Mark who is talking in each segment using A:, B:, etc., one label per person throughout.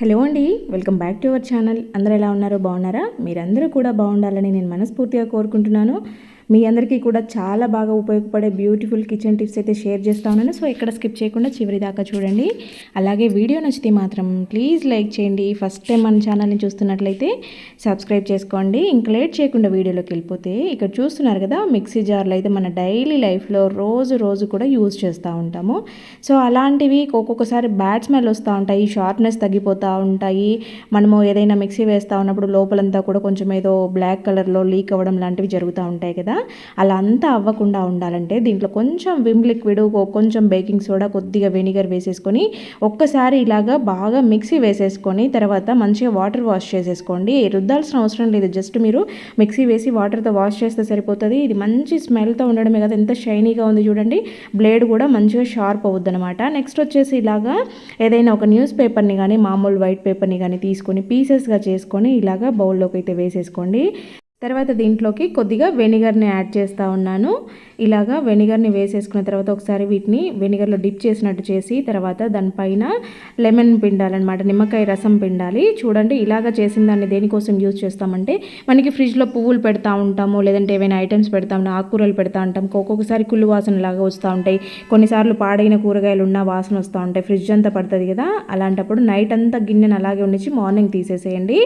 A: Hello అండి welcome back to our channel. అందరూ ఎలా ఉన్నారో? బాగున్నారా? మీరందరూ కూడా బాగుండాలని నేను మనస్ఫూర్తిగా కోరుకుంటున్నాను. మీ అందరికీ కూడా చాలా బాగా ఉపయోగపడే బ్యూటిఫుల్ కిచెన్ టిప్స్ అయితే షేర్ చేస్తా ఉన్నాను. సో ఇక్కడ స్కిప్ చేయకుండా చివరి దాకా చూడండి. అలాగే వీడియో నచ్చితే మాత్రం ప్లీజ్ లైక్ చేయండి. ఫస్ట్ టైం మన ఛానల్ని చూస్తున్నట్లయితే సబ్స్క్రైబ్ చేసుకోండి. ఇంకా లేట్ చేయకుండా వీడియోలోకి వెళ్ళిపోతే ఇక్కడ చూస్తున్నారు కదా మిక్సీ జార్లు అయితే మన డైలీ లైఫ్లో రోజు రోజు కూడా యూజ్ చేస్తూ ఉంటాము. సో అలాంటివి ఒక్కొక్కసారి బ్యాడ్ స్మెల్ వస్తూ ఉంటాయి షార్ప్నెస్ తగ్గిపోతూ ఉంటాయి. మనము ఏదైనా మిక్సీ వేస్తూ ఉన్నప్పుడు లోపలంతా కూడా కొంచెం ఏదో బ్లాక్ కలర్లో లీక్ అవ్వడం లాంటివి జరుగుతూ ఉంటాయి కదా. అలా అంతా అవ్వకుండా ఉండాలంటే దీంట్లో కొంచెం విమ్ లిక్విడ్ కొంచెం బేకింగ్ సోడా కొద్దిగా వెనిగర్ వేసేసుకొని ఒక్కసారి ఇలాగా బాగా మిక్సీ వేసేసుకొని తర్వాత మంచిగా వాటర్ వాష్ చేసేసుకోండి. రుద్దాల్సిన అవసరం లేదు. జస్ట్ మీరు మిక్సీ వేసి వాటర్తో వాష్ చేస్తే సరిపోతుంది. ఇది మంచి స్మెల్తో ఉండడమే కదా ఎంత షైనీగా ఉంది చూడండి. బ్లేడ్ కూడా మంచిగా షార్ప్ అవుద్ది అనమాట నెక్స్ట్ వచ్చేసి ఇలాగా ఏదైనా ఒక న్యూస్ పేపర్ని కానీ మామూలు వైట్ పేపర్ని కానీ తీసుకొని పీసెస్గా చేసుకొని ఇలాగా బౌల్లోకి అయితే వేసేసుకోండి. తర్వాత దీంట్లోకి కొద్దిగా వెనిగర్ని యాడ్ చేస్తూ ఉన్నాను. ఇలాగా వెనిగర్ని వేసేసుకున్న తర్వాత ఒకసారి వీటిని వెనిగర్లో డిప్ చేసినట్టు చేసి తర్వాత దానిపైన లెమన్ పిండాలన్నమాట నిమ్మకాయ రసం పిండాలి. చూడండి ఇలాగ చేసిన దాన్ని దేనికోసం యూజ్ చేస్తామంటే మనకి ఫ్రిడ్జ్లో పువ్వులు పెడతా ఉంటాము లేదంటే ఏవైనా ఐటమ్స్ పెడతాము ఆకుకూరలు పెడతా ఉంటాం ఒక్కొక్కసారి కుళ్ళు వాసన లాగా వస్తూ ఉంటాయి. కొన్నిసార్లు పాడైన కూరగాయలు ఉన్న వాసన వస్తూ ఉంటాయి ఫ్రిడ్జ్ అంతా పడుతుంది కదా. అలాంటప్పుడు నైట్ అంతా గిన్నెను అలాగే ఉండించి మార్నింగ్ తీసేసేయండి.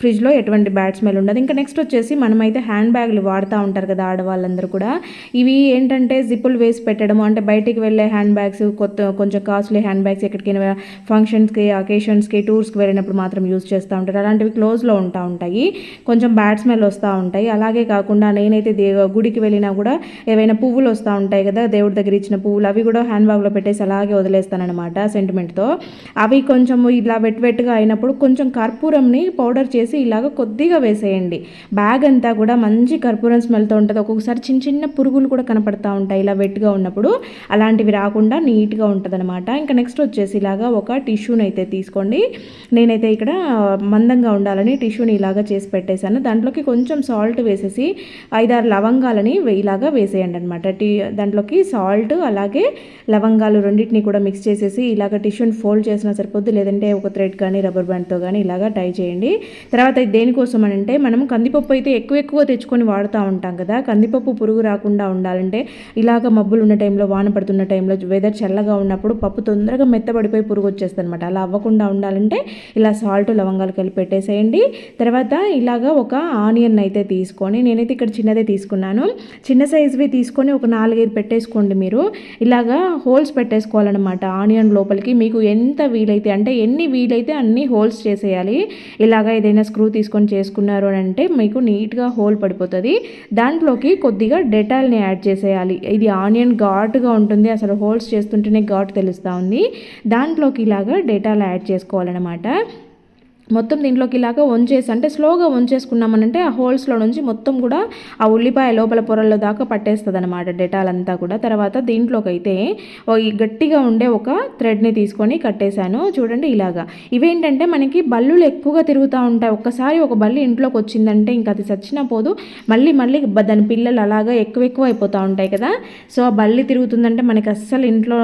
A: ఫ్రిడ్జ్లో ఎటువంటి బ్యాడ్ స్మెల్ ఉండదు. ఇంకా నెక్స్ట్ వచ్చేసి మనమైతే హ్యాండ్ బ్యాగ్లు వాడుతూ ఉంటారు కదా ఆడవాళ్ళందరూ కూడా. ఇవి ఏంటంటే జిప్పులు వేసి పెట్టడము అంటే బయటికి వెళ్ళే హ్యాండ్ బ్యాగ్స్ కొత్త కొంచెం కాస్ట్లీ హ్యాండ్ బ్యాగ్స్ ఎక్కడికైనా ఫంక్షన్స్కి అకేషన్స్కి టూర్స్కి వెళ్ళినప్పుడు మాత్రం యూజ్ చేస్తూ ఉంటారు. అలాంటివి క్లోజ్లో ఉంటా ఉంటాయి. కొంచెం బ్యాడ్ స్మెల్ వస్తూ ఉంటాయి. అలాగే కాకుండా నేనైతే గుడికి వెళ్ళినా కూడా ఏవైనా పువ్వులు వస్తూ ఉంటాయి కదా దేవుడి దగ్గర ఇచ్చిన పువ్వులు అవి కూడా హ్యాండ్ బ్యాగ్లో పెట్టేసి అలాగే వదిలేస్తానమాట సెంటిమెంట్తో అవి కొంచెం ఇలా వెట్ వెట్గా అయినప్పుడు కొంచెం కర్పూరంని పౌడర్ చేసి ఇలాగ కొద్దిగా వేసేయండి. బ్యాగ్ అంతా కూడా మంచి కర్పూరం స్మెల్తో ఉంటుంది. ఒక్కొక్కసారి చిన్న చిన్న పురుగులు కూడా కనపడతా ఉంటాయి ఇలా వెట్గా ఉన్నప్పుడు. అలాంటివి రాకుండా నీట్గా ఉంటుందన్నమాట. ఇంకా నెక్స్ట్ వచ్చేసి ఇలాగా ఒక టిష్యూని అయితే తీసుకోండి. నేనైతే ఇక్కడ మందంగా ఉండాలని టిష్యూని ఇలాగా చేసి పెట్టేశాను. దాంట్లోకి కొంచెం సాల్ట్ వేసేసి ఐదారు లవంగాలని ఇలాగా వేసేయండి అనమాట టీ దాంట్లోకి సాల్ట్ అలాగే లవంగాలు రెండింటిని కూడా మిక్స్ చేసేసి ఇలాగ టిష్యూని ఫోల్డ్ చేసినా సరిపోద్ది. లేదంటే ఒక థ్రెడ్ కానీ రబ్బర్ బ్యాండ్తో కానీ ఇలాగా ట్రై చేయండి. తర్వాత దేనికోసం అని అంటే మనం కందిపప్పు అయితే ఎక్కువ ఎక్కువ తెచ్చుకొని వాడుతూ ఉంటాం కదా. కందిపప్పు పురుగు రాకుండా ఉండాలంటే ఇలాగ మబ్బులు ఉన్న టైంలో వాన పడుతున్న టైంలో వెదర్ చల్లగా ఉన్నప్పుడు పప్పు తొందరగా మెత్తబడిపోయి పురుగు వచ్చేస్తుంది అనమాట అలా అవ్వకుండా ఉండాలంటే ఇలా సాల్ట్ లవంగాలు కలిపి పెట్టేసేయండి. తర్వాత ఇలాగ ఒక ఆనియన్ అయితే తీసుకొని నేనైతే ఇక్కడ చిన్నదే తీసుకున్నాను. చిన్న సైజువి తీసుకొని ఒక నాలుగైదు పెట్టేసుకోండి మీరు. ఇలాగా హోల్స్ పెట్టేసుకోవాలన్నమాట ఆనియన్ లోపలికి. మీకు ఎంత వీలైతే అంటే ఎన్ని వీలైతే అన్ని హోల్స్ చేసేయాలి. ఇలాగా ఏదైనా స్క్రూ తీసుకొని చేసుకున్నారు అని అంటే మీకు నీట్గా హోల్ పడిపోతుంది. దాంట్లోకి కొద్దిగా డెటాల్ని యాడ్ చేసేయాలి. ఇది ఆనియన్ ఘాటుగా ఉంటుంది. అసలు హోల్స్ చేస్తుంటేనే ఘాటు తెలుస్తూ ఉంది. దాంట్లోకి ఇలాగా డెటాల్ యాడ్ చేసుకోవాలన్నమాట. మొత్తం దీంట్లోకి ఇలాగా వంచేసి అంటే స్లోగా వంచేసుకున్నామనంటే ఆ హోల్స్లో నుంచి మొత్తం కూడా ఆ ఉల్లిపాయ లోపల పొరల్లో దాకా పట్టేస్తుంది అనమాట డెటాల్ అంతా కూడా. తర్వాత దీంట్లోకి అయితే ఈ గట్టిగా ఉండే ఒక థ్రెడ్ని తీసుకొని కట్టేశాను. చూడండి ఇలాగా. ఇవేంటంటే మనకి బల్లులు ఎక్కువగా తిరుగుతూ ఉంటాయి. ఒక్కసారి ఒక బల్లి ఇంట్లోకి వచ్చిందంటే ఇంకా అది చచ్చినా పోదు. మళ్ళీ మళ్ళీ దాని పిల్లలు అలాగా ఎక్కువ ఎక్కువ అయిపోతూ ఉంటాయి కదా. సో ఆ బల్లి తిరుగుతుందంటే మనకి అస్సలు ఇంట్లో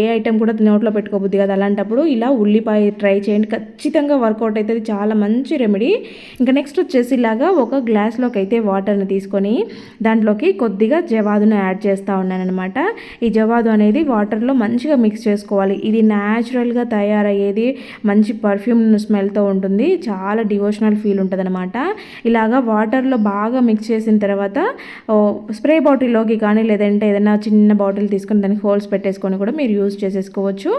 A: ఏ ఐటెం కూడా నోట్లో పెట్టుకోబుద్ది కదా. అలాంటప్పుడు ఇలా ఉల్లిపాయ ట్రై చేయండి. ఖచ్చితంగా వర్కౌట్ అయితే అయితే చాలా మంచి రెమెడీ ఇంకా నెక్స్ట్ వచ్చేసి ఇలాగా ఒక గ్లాస్లోకి అయితే వాటర్ని తీసుకొని దాంట్లోకి కొద్దిగా జవాదును యాడ్ చేస్తూ ఉన్నానమాట ఈ జవాదు అనేది వాటర్లో మంచిగా మిక్స్ చేసుకోవాలి. ఇది న్యాచురల్గా తయారయ్యేది మంచి పర్ఫ్యూమ్ స్మెల్తో ఉంటుంది. చాలా డివోషనల్ ఫీల్ ఉంటుంది అనమాట ఇలాగా వాటర్లో బాగా మిక్స్ చేసిన తర్వాత స్ప్రే బాటిల్లోకి కానీ లేదంటే ఏదైనా చిన్న బాటిల్ తీసుకొని దానికి హోల్స్ పెట్టేసుకొని కూడా మీరు యూజ్ చేసేసుకోవచ్చు.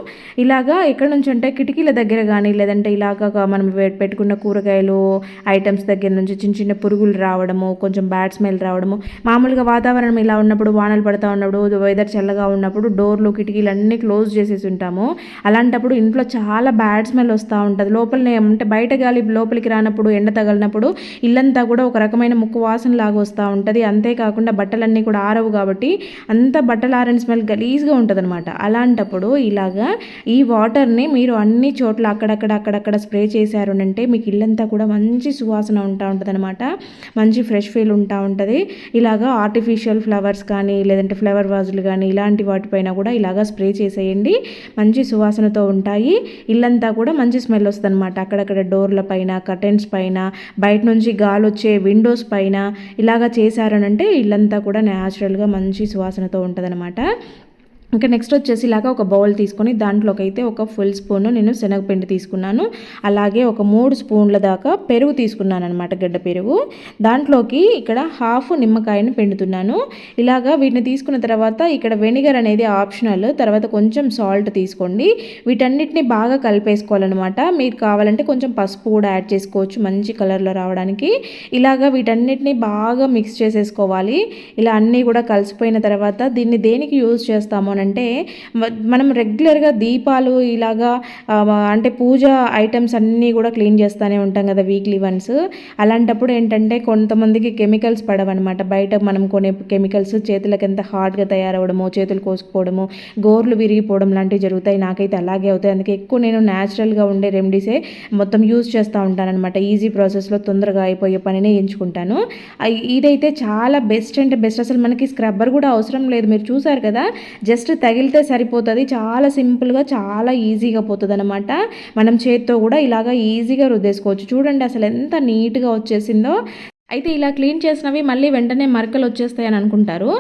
A: ఇలాగా ఎక్కడ నుంచి అంటే కిటికీల దగ్గర కానీ లేదంటే ఇలాగా మనం పెట్టుకున్న కూరగాయలు ఐటమ్స్ దగ్గర నుంచి చిన్న చిన్న పురుగులు రావడము కొంచెం బ్యాడ్ స్మెల్ రావడము. మామూలుగా వాతావరణం ఇలా ఉన్నప్పుడు వానలు పడుతూ ఉన్నప్పుడు వెదర్ చల్లగా ఉన్నప్పుడు డోర్లు కిటికీలు అన్నీ క్లోజ్ చేసేసి ఉంటాము. అలాంటప్పుడు ఇంట్లో చాలా బ్యాడ్ స్మెల్ వస్తూ ఉంటుంది. లోపలనే అంటే బయట గాలి లోపలికి రానప్పుడు ఎండ తగలినప్పుడు ఇల్లంతా కూడా ఒక రకమైన ముక్కు వాసన లాగా వస్తూ ఉంటుంది. అంతేకాకుండా బట్టలన్నీ కూడా ఆరవు కాబట్టి అంత బట్టలు ఆరని స్మెల్ గలీజ్గా ఉంటుంది అనమాట అలాంటప్పుడు ఇలాగా ఈ వాటర్ని మీరు అన్ని చోట్ల అక్కడక్కడ అక్కడక్కడ స్ప్రే చేశారు చేశారు అంటే మీకు ఇల్లంతా కూడా మంచి సువాసన ఉంటా ఉంటుంది అనమాట మంచి ఫ్రెష్ ఫీల్ ఉంటా ఉంటుంది. ఇలాగా ఆర్టిఫిషియల్ ఫ్లవర్స్ కానీ లేదంటే ఫ్లవర్ వాజులు కానీ ఇలాంటి వాటిపైన కూడా ఇలాగా స్ప్రే చేసేయండి. మంచి సువాసనతో ఉంటాయి. ఇల్లంతా కూడా మంచి స్మెల్ వస్తుంది అనమాట అక్కడక్కడ డోర్ల పైన కర్టెన్స్ పైన బయట నుంచి గాలి వచ్చే విండోస్ పైన ఇలాగా చేశారనంటే ఇల్లంతా కూడా న్యాచురల్గా మంచి సువాసనతో ఉంటుందన్నమాట. ఇంకా నెక్స్ట్ వచ్చేసి ఇలాగా ఒక బౌల్ తీసుకొని దాంట్లోకి అయితే ఒక ఫుల్ స్పూన్ నేను శనగపిండి తీసుకున్నాను. అలాగే ఒక మూడు స్పూన్ల దాకా పెరుగు తీసుకున్నాను అనమాట గడ్డ పెరుగు. దాంట్లోకి ఇక్కడ హాఫ్ నిమ్మకాయను పిండుతున్నాను. ఇలాగా వీటిని తీసుకున్న తర్వాత ఇక్కడ వెనిగర్ అనేది ఆప్షనల్ తర్వాత కొంచెం సాల్ట్ తీసుకోండి. వీటన్నిటిని బాగా కలిపేసుకోవాలన్నమాట. మీరు కావాలంటే కొంచెం పసుపు కూడా యాడ్ చేసుకోవచ్చు మంచి కలర్లో రావడానికి. ఇలాగా వీటన్నిటిని బాగా మిక్స్ చేసేసుకోవాలి. ఇలా అన్నీ కూడా కలిసిపోయిన తర్వాత దీన్ని దేనికి యూజ్ చేస్తాము అంటే మనం రెగ్యులర్గా దీపాలు ఇలాగా అంటే పూజ ఐటమ్స్ అన్నీ కూడా క్లీన్ చేస్తూనే ఉంటాం కదా వీక్లీ వన్స్ అలాంటప్పుడు ఏంటంటే కొంతమందికి కెమికల్స్ పడవన్నమాట. బయట మనం కొనే కెమికల్స్ చేతులకు ఎంత హార్డ్గా తయారవడము చేతులు కోసుకుపోవడము గోర్లు విరిగిపోవడం లాంటివి జరుగుతాయి. నాకైతే అలాగే అవుతాయి. అందుకే ఎక్కువ నేను న్యాచురల్గా ఉండే రెమెడీసే మొత్తం యూజ్ చేస్తూ ఉంటానన్నమాట. ఈజీ ప్రాసెస్లో తొందరగా అయిపోయే పనినే ఎంచుకుంటాను. ఇదైతే చాలా బెస్ట్ అంటే బెస్ట్ అసలు మనకి స్క్రబ్బర్ కూడా అవసరం లేదు. మీరు చూసారు కదా? జస్ట్ జస్ట్ తగిలితే సరిపోతుంది. చాలా సింపుల్గా చాలా ఈజీగా పోతుంది అనమాట మనం చేత్తో కూడా ఇలాగ ఈజీగా రుద్దేసుకోవచ్చు. చూడండి అసలు ఎంత నీట్గా వచ్చేసిందో. అయితే ఇలా క్లీన్ చేసినవి మళ్ళీ వెంటనే మరకలు వచ్చేస్తాయని అనుకుంటారు.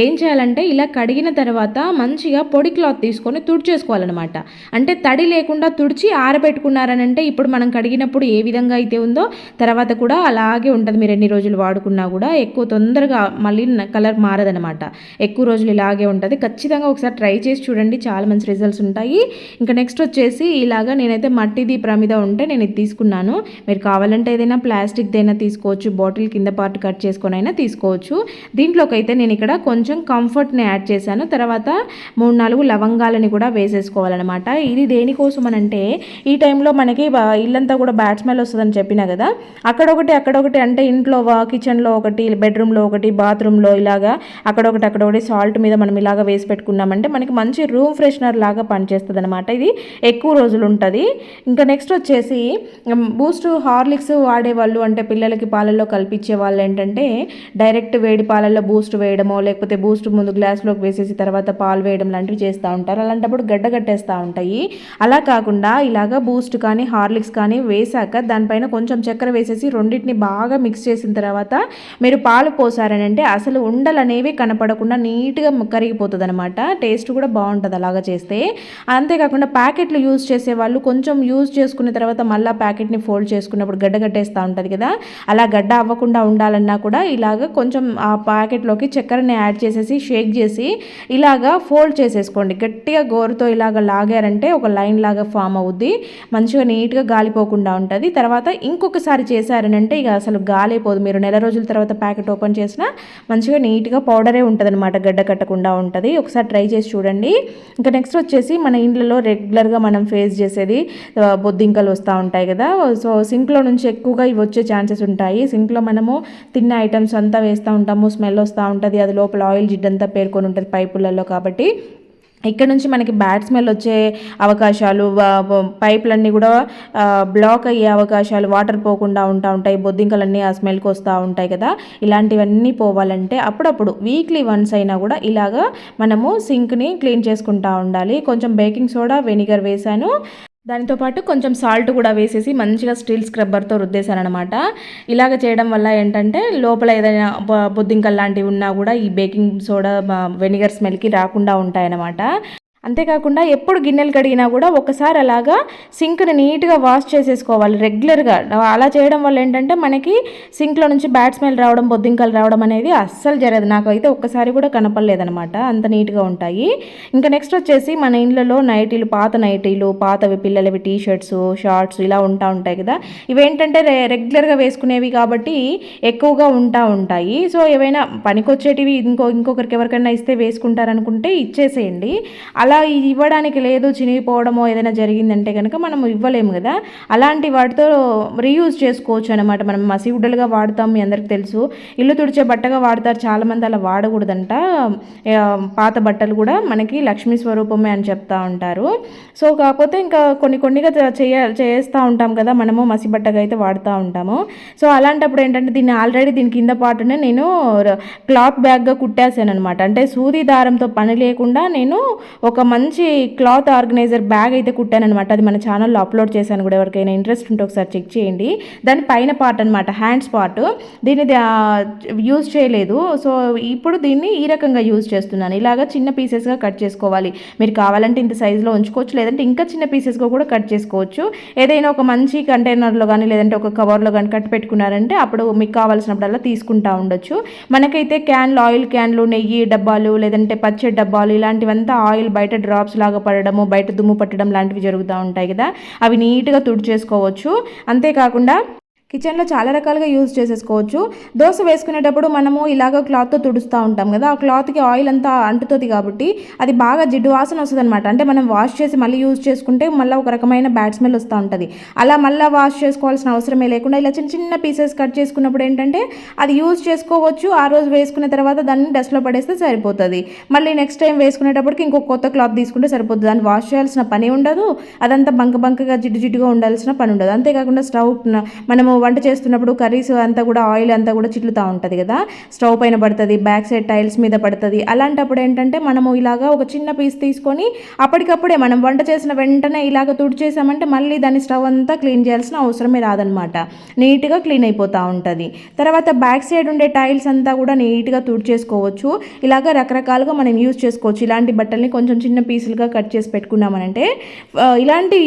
A: ఏం చేయాలంటే ఇలా కడిగిన తర్వాత మంచిగా పొడి క్లాత్ తీసుకొని తుడిచేసుకోవాలన్నమాట. అంటే తడి లేకుండా తుడిచి ఆరబెట్టుకున్నారని అంటే ఇప్పుడు మనం కడిగినప్పుడు ఏ విధంగా అయితే ఉందో తర్వాత కూడా అలాగే ఉంటుంది. మీరు ఎన్ని రోజులు వాడుకున్నా కూడా ఎక్కువ తొందరగా మళ్ళీ కలర్ మారదనమాట ఎక్కువ రోజులు ఇలాగే ఉంటుంది. ఖచ్చితంగా ఒకసారి ట్రై చేసి చూడండి. చాలా మంచి రిజల్ట్స్ ఉంటాయి. ఇంకా నెక్స్ట్ వచ్చేసి ఇలాగా నేనైతే మట్టిది ప్రమిద ఉంటే నేను ఇది తీసుకున్నాను. మీరు కావాలంటే ఏదైనా ప్లాస్టిక్దైనా తీసుకోవచ్చు బాటిల్ బాటిల్ కింద పార్ట్ కట్ చేసుకొని అయినా తీసుకోవచ్చు. దీంట్లోకి అయితే నేను ఇక్కడ కొంచెం కంఫర్ట్ని యాడ్ చేశాను. తర్వాత మూడు నాలుగు లవంగాలని కూడా వేసేసుకోవాలన్నమాట. ఇది దేనికోసం అని అంటే ఈ టైంలో మనకి ఇల్లంతా కూడా బ్యాట్ స్మెల్ వస్తుందని చెప్పిన కదా అక్కడొకటి అక్కడొకటి అంటే ఇంట్లో కిచెన్లో ఒకటి బెడ్రూమ్లో ఒకటి బాత్రూంలో ఇలాగా అక్కడొకటి అక్కడొకటి సాల్ట్ మీద మనం ఇలాగ వేసి పెట్టుకున్నామంటే మనకి మంచి రూమ్ ఫ్రెషనర్ లాగా పనిచేస్తుంది అనమాట ఇది ఎక్కువ రోజులు ఉంటుంది. ఇంకా నెక్స్ట్ వచ్చేసి బూస్ట్ హార్లిక్స్ వాడేవాళ్ళు అంటే పిల్లలకి పాలల్లో కలిపి కల్పించే వాళ్ళు ఏంటంటే డైరెక్ట్ వేడి పాలల్లో బూస్ట్ వేయడమో లేకపోతే బూస్ట్ ముందు గ్లాస్లోకి వేసేసి తర్వాత పాలు వేయడం లాంటివి చేస్తూ ఉంటారు. అలాంటప్పుడు గడ్డ కట్టేస్తూ ఉంటాయి. అలా కాకుండా ఇలాగ బూస్ట్ కానీ హార్లిక్స్ కానీ వేసాక దానిపైన కొంచెం చక్కెర వేసేసి రెండింటిని బాగా మిక్స్ చేసిన తర్వాత మీరు పాలు పోసారని అంటే అసలు ఉండలు అనేవి కనపడకుండా నీట్గా కరిగిపోతుంది అనమాట టేస్ట్ కూడా బాగుంటుంది అలాగా చేస్తే. అంతేకాకుండా ప్యాకెట్లు యూజ్ చేసే వాళ్ళు కొంచెం యూజ్ చేసుకున్న తర్వాత మళ్ళీ ప్యాకెట్ని ఫోల్డ్ చేసుకున్నప్పుడు గడ్డ కట్టేస్తూ ఉంటుంది కదా. అలా గడ్డ అవ్వ రాకుండా ఉండాలన్నా కూడా ఇలాగ కొంచెం ఆ ప్యాకెట్లోకి చక్కెరని యాడ్ చేసేసి షేక్ చేసి ఇలాగా ఫోల్డ్ చేసేసుకోండి. గట్టిగా గోరుతో ఇలాగ లాగారంటే ఒక లైన్ లాగా ఫామ్ అవుద్ది. మంచిగా నీట్గా గాలిపోకుండా ఉంటుంది. తర్వాత ఇంకొకసారి చేశారనంటే ఇక అసలు గాలిపోదు మీరు నెల రోజుల తర్వాత ప్యాకెట్ ఓపెన్ చేసినా మంచిగా నీట్గా పౌడరే ఉంటుంది అనమాట గడ్డ కట్టకుండా ఉంటుంది. ఒకసారి ట్రై చేసి చూడండి. ఇంకా నెక్స్ట్ వచ్చేసి మన ఇండ్లలో రెగ్యులర్గా మనం ఫేస్ చేసేది బొద్దింకలు వస్తూ ఉంటాయి కదా. సో సింక్లో నుంచి ఎక్కువగా ఇవి వచ్చే ఛాన్సెస్ ఉంటాయి. సింక్లో మనము తిన్న ఐటమ్స్ అంతా వేస్తూ ఉంటాము స్మెల్ వస్తూ ఉంటుంది అది లోపల ఆయిల్ జిడ్డంతా పేర్కొని ఉంటుంది పైపులలో కాబట్టి. ఇక్కడ నుంచి మనకి బ్యాడ్ స్మెల్ వచ్చే అవకాశాలు పైపులన్నీ కూడా బ్లాక్ అయ్యే అవకాశాలు వాటర్ పోకుండా ఉంటా ఉంటాయి బొద్దింకలన్నీ ఆ స్మెల్కి వస్తూ ఉంటాయి కదా. ఇలాంటివన్నీ పోవాలంటే అప్పుడప్పుడు వీక్లీ వన్స్ అయినా కూడా ఇలాగా మనము సింక్ని క్లీన్ చేసుకుంటూ ఉండాలి. కొంచెం బేకింగ్ సోడా వెనిగర్ వేసాను దానితో పాటు కొంచెం సాల్ట్ కూడా వేసేసి మంచిగా స్టీల్ స్క్రబ్బర్తో రుద్దేశానమాట ఇలాగ చేయడం వల్ల ఏంటంటే లోపల ఏదైనా బొద్దింకల్ లాంటివి ఉన్నా కూడా ఈ బేకింగ్ సోడా వెనిగర్ స్మెల్కి రాకుండా ఉంటాయన్నమాట. అంతేకాకుండా ఎప్పుడు గిన్నెలు కడిగినా కూడా ఒకసారి అలాగా సింక్ని నీట్గా వాష్ చేసేసుకోవాలి రెగ్యులర్గా. అలా చేయడం వల్ల ఏంటంటే మనకి సింక్లో నుంచి బ్యాడ్ స్మెల్ రావడం బొద్దింకలు రావడం అనేది అస్సలు జరగదు. నాకు అయితే ఒక్కసారి కూడా కనపడలేదనమాట అంత నీట్గా ఉంటాయి. ఇంకా నెక్స్ట్ వచ్చేసి మన ఇళ్ళలో నైటీలు పాత నైటీలు పాతవి పిల్లలవి టీ షర్ట్స్ షార్ట్స్ ఇలా ఉంటా ఉంటాయి కదా. ఇవేంటంటే రె రెగ్యులర్గా వేసుకునేవి కాబట్టి ఎక్కువగా ఉంటా ఉంటాయి. సో ఏవైనా పనికొచ్చేటివి ఇంకో ఇంకొకరికి ఎవరికైనా ఇస్తే వేసుకుంటారనుకుంటే ఇచ్చేసేయండి. అలా అలా ఇవ్వడానికి లేదు చినిగిపోవడమో ఏదైనా జరిగిందంటే కనుక మనం ఇవ్వలేము కదా. అలాంటి వాటితో రీయూజ్ చేసుకోవచ్చు అనమాట మనం మసిగుడ్డలుగా వాడతాం మీ అందరికి తెలుసు. ఇల్లు తుడిచే బట్టగా వాడతారు చాలామంది అలా వాడకూడదంట. పాత బట్టలు కూడా మనకి లక్ష్మీ స్వరూపమే అని చెప్తా ఉంటారు. సో కాకపోతే ఇంకా కొన్ని కొన్నిగా చేయ చేస్తూ ఉంటాం కదా. మనము మసి బట్టగా అయితే వాడుతూ ఉంటాము. సో అలాంటప్పుడు ఏంటంటే దీన్ని ఆల్రెడీ దీని కింద పాటునే నేను క్లాత్ బ్యాగ్గా కుట్టేసాను అనమాట అంటే సూది దారంతో పని లేకుండా నేను ఒక ఒక మంచి క్లాత్ ఆర్గనైజర్ బ్యాగ్ అయితే కుట్టాను అనమాట అది మన ఛానల్లో అప్లోడ్ చేశాను కూడా. ఎవరికైనా ఇంట్రెస్ట్ ఉంటే ఒకసారి చెక్ చేయండి. దాని పైన పార్ట్ అనమాట హ్యాండ్స్ పార్ట్. దీన్ని యూజ్ చేయలేదు. సో ఇప్పుడు దీన్ని ఈ రకంగా యూజ్ చేస్తున్నాను. ఇలాగా చిన్న పీసెస్గా కట్ చేసుకోవాలి. మీరు కావాలంటే ఇంత సైజులో ఉంచుకోవచ్చు. లేదంటే ఇంకా చిన్న పీసెస్గా కూడా కట్ చేసుకోవచ్చు. ఏదైనా ఒక మంచి కంటైనర్లో కానీ లేదంటే ఒక కవర్లో కానీ కట్ పెట్టుకున్నారంటే అప్పుడు మీకు కావాల్సినప్పుడల్లా తీసుకుంటా ఉండొచ్చు. మనకైతే క్యాన్లు ఆయిల్ క్యాన్లు నెయ్యి డబ్బాలు లేదంటే పచ్చడి డబ్బాలు ఇలాంటివంతా ఆయిల్ బయట డ్రాప్స్ లాగా పడడము బయట దుమ్ము పట్టడం లాంటివి జరుగుతూ ఉంటాయి కదా. అవి నీట్గా తుడిచేసుకోవచ్చు. అంతేకాకుండా కిచెన్లో చాలా రకాలుగా యూజ్ చేసేసుకోవచ్చు. దోశ వేసుకునేటప్పుడు మనము ఇలాగ క్లాత్తో తుడుస్తూ ఉంటాం కదా ఆ క్లాత్కి ఆయిల్ అంతా అంటుతుంది కాబట్టి అది బాగా జిడ్డు వాసన వస్తుంది అనమాట అంటే మనం వాష్ చేసి మళ్ళీ యూజ్ చేసుకుంటే మళ్ళీ ఒక రకమైన బ్యాడ్ స్మెల్ వస్తూ ఉంటుంది. అలా మళ్ళీ వాష్ చేసుకోవాల్సిన అవసరమే లేకుండా ఇలా చిన్న చిన్న పీసెస్ కట్ చేసుకున్నప్పుడు ఏంటంటే అది యూజ్ చేసుకోవచ్చు. ఆ రోజు వేసుకున్న తర్వాత దాన్ని డస్ట్లో పడేస్తే సరిపోతుంది. మళ్ళీ నెక్స్ట్ టైం వేసుకునేటప్పటికి ఇంకో కొత్త క్లాత్ తీసుకుంటే సరిపోతుంది దాన్ని వాష్ చేయాల్సిన పని ఉండదు. అదంతా బంక బంకగా జిడ్డు జిడ్డుగా ఉండాల్సిన పని ఉండదు. అంతేకాకుండా స్టవ్ మనము వంట చేస్తున్నప్పుడు కర్రీస్ అంతా కూడా ఆయిల్ అంతా కూడా చిట్లుతూ ఉంటుంది కదా. స్టవ్ పైన పడుతుంది బ్యాక్ సైడ్ టైల్స్ మీద పడుతుంది. అలాంటప్పుడు ఏంటంటే మనము ఇలాగా ఒక చిన్న పీస్ తీసుకొని అప్పటికప్పుడే మనం వంట చేసిన వెంటనే ఇలాగ తుడిచేసామంటే మళ్ళీ దాని స్టవ్ అంతా క్లీన్ చేయాల్సిన అవసరమే రాదనమాట. నీట్గా క్లీన్ అయిపోతూ ఉంటుంది. తర్వాత బ్యాక్ సైడ్ ఉండే టైల్స్ అంతా కూడా నీట్గా తుడిచేసుకోవచ్చు. ఇలాగ రకరకాలుగా మనం యూజ్ చేసుకోవచ్చు. ఇలాంటి బట్టల్ని కొంచెం చిన్న పీసులుగా కట్ చేసి పెట్టుకున్నామనంటే ఇలాంటి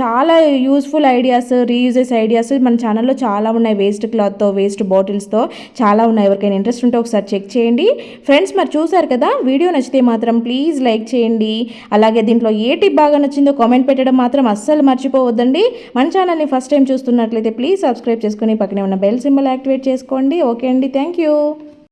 A: చాలా యూస్ఫుల్ ఐడియాస్ రీయూజెస్ ఐడియాస్ మన ఛానల్లో చాలా ఉన్నాయి. వేస్ట్ క్లాత్తో వేస్ట్ బాటిల్స్తో చాలా ఉన్నాయి. ఎవరికైనా ఇంట్రెస్ట్ ఉంటే ఒకసారి చెక్ చేయండి. ఫ్రెండ్స్ మరి చూసారు కదా? వీడియో నచ్చితే మాత్రం ప్లీజ్ లైక్ చేయండి. అలాగే దీంట్లో ఏ టిప్ బాగా నచ్చిందో కామెంట్ పెట్టడం మాత్రం అస్సలు మర్చిపోవద్దండి. మన ఛానల్ని ఫస్ట్ టైం చూస్తున్నట్లయితే ప్లీజ్ సబ్స్క్రైబ్ చేసుకుని పక్కనే ఉన్న బెల్ సింబల్ యాక్టివేట్ చేసుకోండి. ఓకే అండి. Thank you